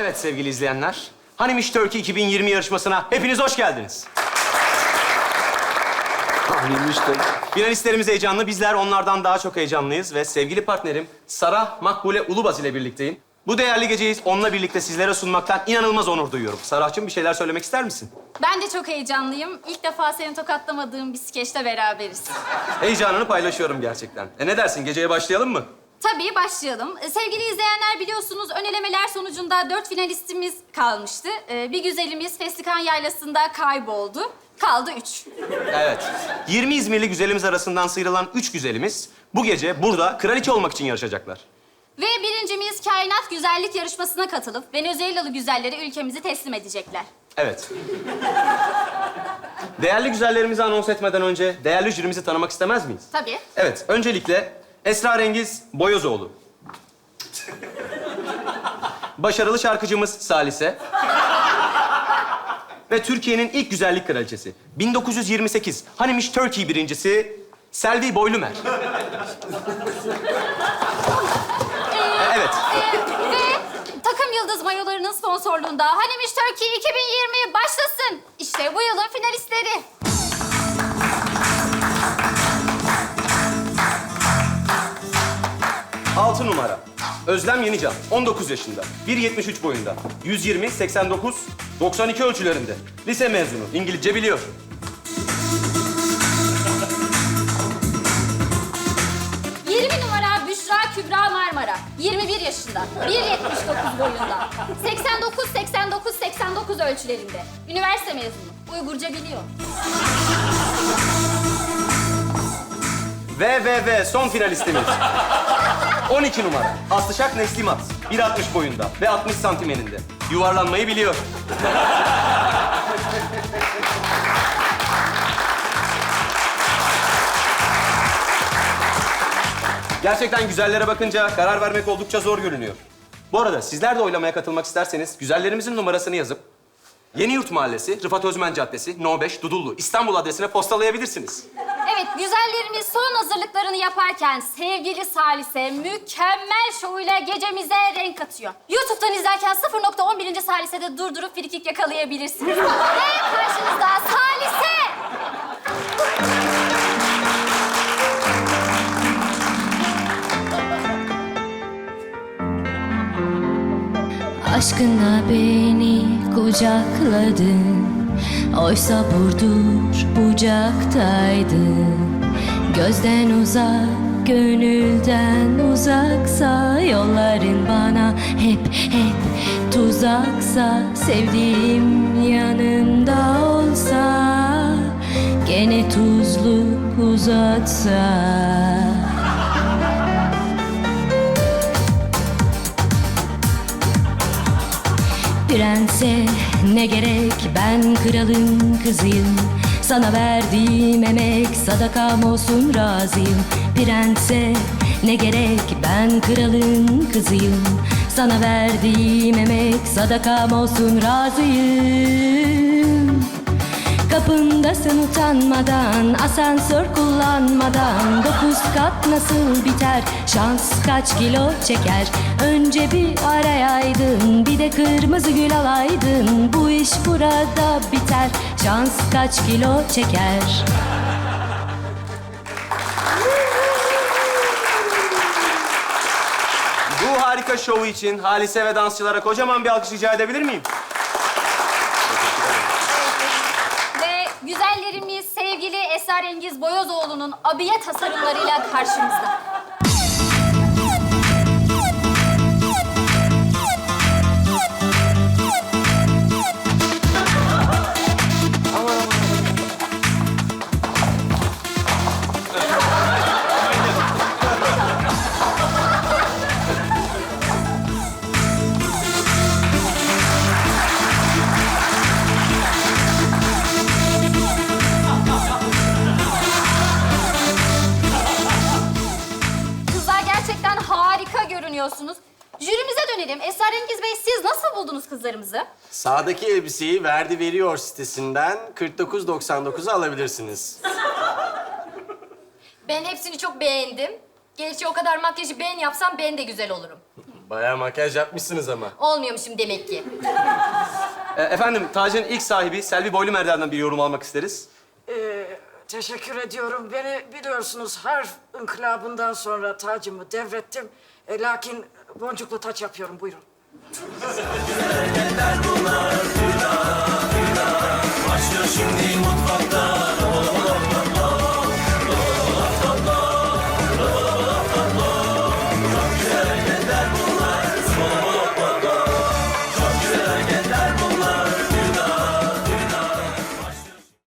Evet sevgili izleyenler, Hanimiş Turkey 2020 yarışmasına hepiniz hoş geldiniz. Hanimiş Turkey. Finalistlerimiz heyecanlı, bizler onlardan daha çok heyecanlıyız ve sevgili partnerim Sarah Makbule Ulubaz ile birlikteyim. Bu değerli geceyi onunla birlikte sizlere sunmaktan inanılmaz onur duyuyorum. Sarah'cığım bir şeyler söylemek ister misin? Ben de çok heyecanlıyım. İlk defa seni tokatlamadığım bir skeçte beraberiz. Heyecanını paylaşıyorum gerçekten. E ne dersin, geceye başlayalım mı? Tabii başlayalım. Ee, Sevgili izleyenler biliyorsunuz ön elemeler sonucunda dört finalistimiz kalmıştı. Ee, Bir güzelimiz Festikan Yaylası'nda kayboldu. Kaldı üç. Evet. 20 İzmirli güzelimiz arasından sıyrılan üç güzelimiz bu gece burada kraliçe olmak için yarışacaklar. Ve birincimiz kainat güzellik yarışmasına katılıp Venezuelalı güzelleri ülkemizi teslim edecekler. Evet. Değerli güzellerimizi anons etmeden önce değerli jürimizi tanımak istemez miyiz? Tabii. Evet, öncelikle Esrarengiz Boyozoğlu. Başarılı şarkıcımız Salise. Ve Türkiye'nin ilk güzellik kraliçesi. 1928 Hanimiş Turkey birincisi Selvi Boylumer. E, evet. Ee, ve takım yıldız mayolarının sponsorluğunda Hanimiş Turkey 2020 başlasın. İşte bu yılın finalistleri. Altı numara. Özlem Yenican, 19 yaşında. 1.73 boyunda. 120, 89, 92 ölçülerinde. Lise mezunu. İngilizce biliyor. ...20 numara Büşra Kübra Marmara. 21 yaşında. 1.79 boyunda. 89, 89, 89 ölçülerinde. Üniversite mezunu. Uygurca biliyor. Ve ve ve son finalistimiz. 12 numara. Aslışak Neslimat. 1.60 boyunda ve 60 santim eninde. Yuvarlanmayı biliyor. Gerçekten güzellere bakınca karar vermek oldukça zor görünüyor. Bu arada sizler de oylamaya katılmak isterseniz güzellerimizin numarasını yazıp Yeni Yurt Mahallesi, Rıfat Özmen Caddesi, No 5, Dudullu, İstanbul adresine postalayabilirsiniz. Evet, güzellerimiz son hazırlıklarını yaparken sevgili Salise mükemmel şovuyla gecemize renk katıyor. YouTube'dan izlerken 0.11. Salise'de durdurup frikik yakalayabilirsiniz. Ve karşınızda Salise! Aşkınla beni kucakladın Oysa burdur bucaktaydın Gözden uzak, gönülden uzaksa Yolların bana hep hep tuzaksa Sevdiğim yanımda olsa Gene tuzlu uzatsa Prense ne gerek? Ben kralın kızıyım. Sana verdiğim emek sadakam olsun razıyım. Prense ne gerek? Ben kralın kızıyım. Sana verdiğim emek sadakam olsun razıyım Kapındasın utanmadan Asansör kullanmadan. Dokuz kat nasıl biter? Şans kaç kilo çeker? Önce bir arayaydın Bir de kırmızı gül alaydın. Bu iş burada biter. Şans kaç kilo çeker? Bu harika şovu için Halise ve dansçılara kocaman bir alkış rica edebilir miyim? Ve güzellerimiz sevgili Esrarengiz Boyozoğlu'nun abiye tasarımlarıyla karşımızda. Jürimize dönelim. Esrarengiz Bey siz nasıl buldunuz kızlarımızı? Sağdaki elbiseyi Verdi Veriyor sitesinden 49.99'a alabilirsiniz. Ben hepsini çok beğendim. Gerçi o kadar makyajı ben yapsam ben de güzel olurum. Bayağı makyaj yapmışsınız ama. Olmuyormuşum demek ki. E, efendim, tacın ilk sahibi Selvi Boylumer'den bir yorum almak isteriz. Ee, teşekkür ediyorum. Beni biliyorsunuz harf inkılabından sonra tacımı devrettim. E, lakin Boncuklu taç yapıyorum buyurun. Başlıyor şimdi mutfakta